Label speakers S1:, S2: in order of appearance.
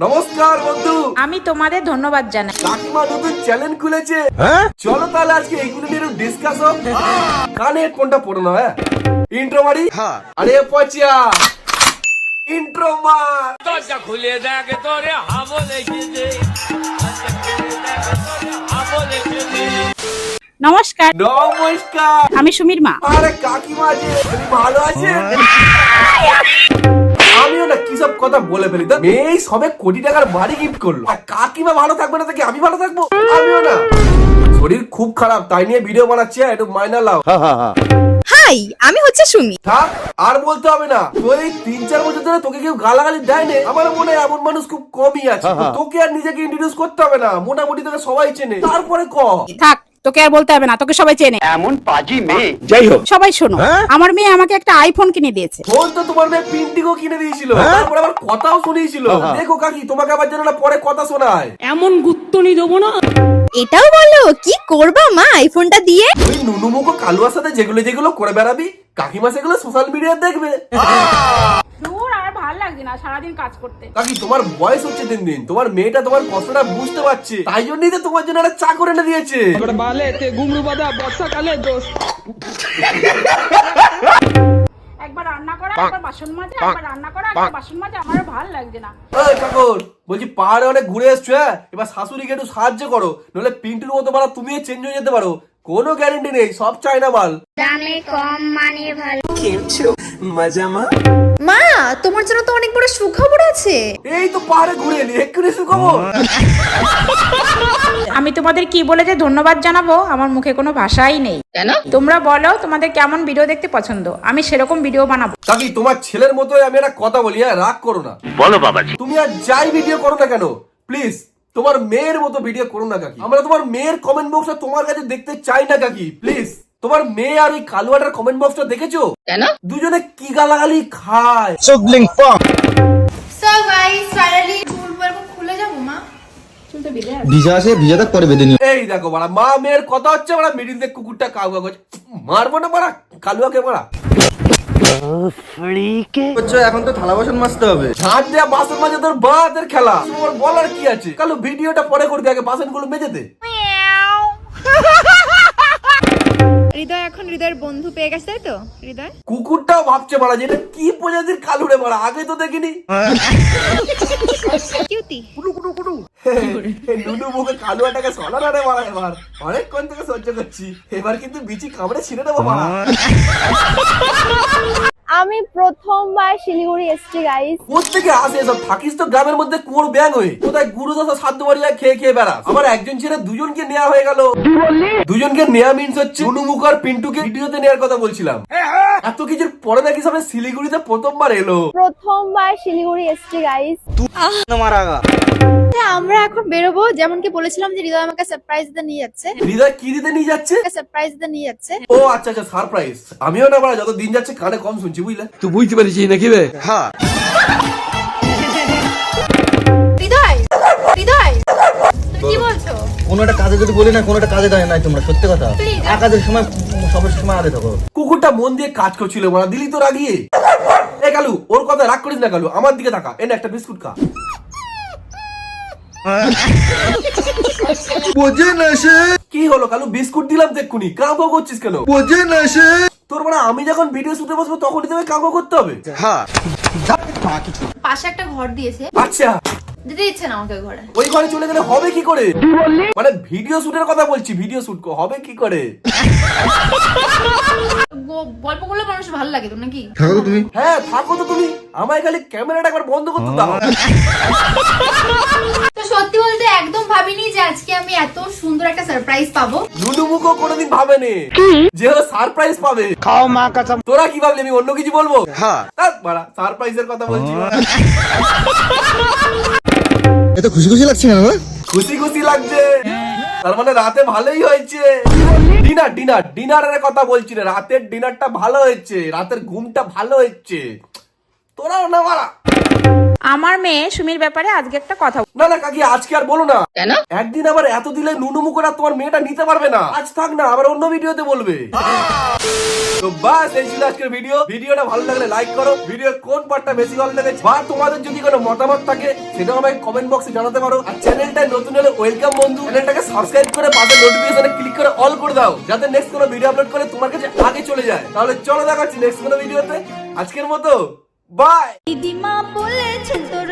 S1: নমস্কার বন্ধু।
S2: আমি তোমাদের ধন্যবাদ জানাই।
S1: কাকিমা নতুন চ্যানেল খুলেছে। হ্যাঁ? চলো তাহলে আজকে এইগুলো নিয়ে ডিসকাস হোক। কানে কোনটা পড়ো না হ্যাঁ? ইন্ট্রো মারি? আরে পচিয়া। ইন্ট্রো মার।
S3: দরজা খুলে দেখ তোরে হাবো হাবো লেগেছে
S2: নমস্কার।
S1: নমস্কার।
S2: আমি সুমির মা।
S1: আরে কাকিমা যে ভালো আছে? আমিও না কি সব কথা বলে ফেলি? তো এই সবে কোটি টাকার বাড়ি গিফট করল। আর কাকিমা ভালো থাকবে না আমি ভালো থাকব? আমিও না। শরীর খুব খারাপ তাই নিয়ে ভিডিও বানাচ্ছি হ্যাঁ, একটু মাইনা লাও
S4: হাই আমি হচ্ছে সুমি।
S1: থাক আর বলতে হবে না। তো এই তিন চার বছর ধরে তোকে কেউ গালাগালি দেয় না আমার মনে হয় এমন মানুষ খুব কমই আছে। তোকে আর নিজেকে ইন্ট্রোডিউস করতে হবে না। মোটামুটি তোকে সবাই চেনে। তারপরে ক?
S2: থাক তোকে আর বলতে হবে না তোকে সবাই চেনে।
S5: এমন পাজি মেয়ে। যাই হোক।
S2: সবাই শোনো আমার মেয়ে আমাকে একটা আইফোন কিনে দিয়েছে।
S1: ফোন তো তোমার মেয়ে পিন্টিকো কিনে দিয়েছিল তারপরে আবার কথাও শুনিয়েছিল। দেখো কাকি তোমাকে আবার যেন না পরে কথা শোনায়।
S6: এমন গুত্তনি দেবো না।
S4: এটাও বলো কি করবা মা আইফোনটা দিয়ে?
S1: ওই নুনুমুখো কালুয়ার সাথে যেগুলো যেগুলো করে বেড়াবি কাকিমা সেগুলো সোশ্যাল মিডিয়া দেখবে।
S2: ভালো লাগছে না সারাদিন কাজ করতে।
S1: কাকি তোমার বয়স হচ্ছে দিন দিন? তোমার মেয়েটা তোমার কষ্টটা বুঝতে পারছে। তাই জন্যই তো তোমার জন্য একটা চা করে এনে দিয়েছে।
S6: বাদা বর্ষাকালে দোষ।
S2: একবার রান্না করা একবার বাসন মাজা একবার রান্না করা একবার বাসন মাজা আমার ভালো লাগছে না।
S1: ওই ঠাকুর বলছি পাহাড়ে অনেক ঘুরে এসছো হ্যাঁ? এবার শাশুড়িকে একটু সাহায্য করো নলে পিন্টুর মতো মারা তুমিও চেঞ্জ হয়ে যেতে পারো। কোনো গ্যারেন্টি নেই সব চায়না মাল।
S4: মা? তোমার জন্য তো অনেক বড় সুখবর আছে।
S1: এই তো পাহাড়ে ঘুরে এলি এক্ষুনি এসে খবর
S2: আমি তোমাদের কি বলে যে ধন্যবাদ জানাব আমার মুখে কোনো ভাষাই নেই। কেন? তোমরা বলো তোমাদের কেমন ভিডিও দেখতে পছন্দ আমি সেরকম ভিডিও বানাবো।
S1: কাকি তোমার ছেলের মতো আমি একটা কথা বলি হ্যাঁ রাগ করো না।
S5: বলো বাবাজি।
S1: তুমি আর যাই ভিডিও করো না কেন প্লিজ তোমার মেয়ের মতো ভিডিও করো না কাকি। আমরা তোমার মেয়ের কমেন্ট বক্সটা তোমার কাছে দেখতে চাই না কাকি প্লিজ তোমার মেয়ে আর ওই কালুয়াটার কমেন্ট বক্সটা দেখেছ? কেন? দুজনে কি গালাগালি খায়?
S4: সো গাইস ফাইনালি চুল বলব খুলে যাব মা।
S7: ভিজা আছে ভিজাটা পরে বেঁধে নিও।
S1: এই দেখো বাড়া মা মেয়ের কথা হচ্ছে বাড়া মিডিল দিয়ে কুকুরটা কাউ কাউ করছে। মারবো না বাড়া কালুয়াকে বাড়া
S7: এখন তো থালা বাসন মাজতে হবে।
S1: ঝাঁট বাসন মাঝে তোর বাতের খেলা। তোমার বলার কি আছে? কালু ভিডিওটা পরে করবি আগে বাসনগুলো মেজে দে।
S4: হৃদয় এখন হৃদয়ের বন্ধু পেয়ে গেছে তাই তো? হৃদয়?
S1: কুকুরটাও ভাবছে মারা যে এটা কি প্রজাতির কালু রে মারা আগে তো দেখিনি।
S4: কিউটি
S1: নুনু মুখে কালুয়াটাকে সলা রে মারা এবার। অনেকক্ষণ থেকে সহ্য করছি। এবার কিন্তু বিচি কামড়ে ছিঁড়ে দেবো মারা
S8: আমি প্রথমবার শিলিগুড়ি এসছি গাইস
S1: কোথেকে আসে এসব? থাকিস তো গ্রামের মধ্যে কুয়োর ব্যাং হয়ে। কোথায় গুরু দশা সাধ্য বাড়ি যায় খেয়ে খেয়ে বেড়াস? আমার একজন ছেলে দুজনকে নেওয়া হয়ে গেল। বললি? দুজনকে নেওয়া মিন্স হচ্ছে নুনু মুখ আর পিন্টুকে ভিডিওতে নেওয়ার কথা বলছিলাম। এত কিছুর পরে নাকি সবাই শিলিগুড়িতে প্রথমবার এলো।
S8: প্রথমবার শিলিগুড়ি এসছি গাইস
S7: তোমার আগা
S4: আমরা এখন বেরোবো। যেমন কি বলেছিলাম যে হৃদয় আমাকে সারপ্রাইজ দিতে নিয়ে যাচ্ছে।
S1: হৃদয় কি দিতে নিয়ে যাচ্ছে?
S4: সারপ্রাইজ দিতে নিয়ে যাচ্ছে।
S1: ও আচ্ছা আচ্ছা সারপ্রাইজ আমিও না বাড়া যত দিন যাচ্ছে কানে কম শুনছি বুঝলে?
S3: তুই বুঝতে পারছিস নাকি রে?
S7: হ্যাঁ।
S4: হৃদয় হৃদয় কি বলছো?
S7: কোনো একটা কাজে যদি বলি না কোনো একটা কাজে দেয় নাই তোমরা সত্যি কথা. সময় সবের সময় আগে থাকো।
S1: কুকুরটা মন দিয়ে কাজ করছিল মারা দিলি তো রাগিয়ে। এ কালু ওর কথা রাগ করিস না কালু আমার দিকে তাকা। এনে একটা বিস্কুট খা।
S7: বোঝে না সে
S1: কি হলো কালু? বিস্কুট দিলাম দেখুনি কাউ কাউ করছিস কেন?
S7: বোঝে না সে
S1: তোর মানে আমি যখন ভিডিও শুটে বসবো তখনই তোকে কাউ কাউ করতে হবে।
S7: হ্যাঁ
S4: পাশে একটা ঘর দিয়েছে।
S1: আচ্ছা।
S4: দিতে ইচ্ছে না আমাকে ঘরে।
S1: ওই ঘরে চলে গেলে হবে কি করে? মানে ভিডিও শুটের কথা বলছি ভিডিও শুট হবে কি করে?
S4: গল্প করলে মানুষ ভালো লাগে তো নাকি?
S7: থাকো তুমি।
S1: হ্যাঁ থাকো তো তুমি। আমায় খালি ক্যামেরাটা একবার বন্ধ করতে দাও
S4: তো সত্যি বলতে একদম ভাবিনি যে আজকে আমি এত সুন্দর একটা সারপ্রাইজ পাবো।
S1: কোনোদিন ভাবেনি। যে ও সারপ্রাইজ পাবে।
S5: খাও মা কাঁচা
S1: তোরা কি ভাবলি আমি অন্য কিছু বলব?
S7: হ্যাঁ।
S1: সারপ্রাইজের কথা বলছি।
S7: এত খুশি খুশি লাগছে গো?
S1: খুশি খুশি লাগছে। তার মানে রাতে ভালোই হয়েছে। ডিনার ডিনার ডিনারের কথা বলছি রে রাতের ডিনারটা ভালো হয়েছে রাতের ঘুমটা ভালো হয়েছে। তোরাও না মারা
S2: আমার মেয়ে সুমির ব্যাপারে আজকে একটা কথা
S1: না না কাকি আজকে আর বলো না। কেন? একদিন আবার এত দিলে নুনু মুখর আর তোমার মেয়েটা নিতে পারবে না। আজ থাক না আবার অন্য ভিডিওতে বলবে। তো বাস এই ছিল আজকের ভিডিও। ভিডিওটা ভালো লাগলে লাইক করো। ভিডিও কোন পার্টটা বেশি ভালো লেগেছে বা তোমাদের যদি কোনো মতামত থাকে সেটাও আমাকে কমেন্ট বক্সে জানাতে পারো। আর চ্যানেলটা নতুন হলে ওয়েলকাম বন্ধু। চ্যানেলটাকে সাবস্ক্রাইব করে পাশে নোটিফিকেশনে ক্লিক করে অল করে দাও। যাতে নেক্সট কোনো ভিডিও আপলোড করে তোমার কাছে আগে চলে যায়। তাহলে চলো দেখা হচ্ছে নেক্সট কোনো ভিডিওতে আজকের মতো। বাই
S5: দিদিমা বলেছেন তোর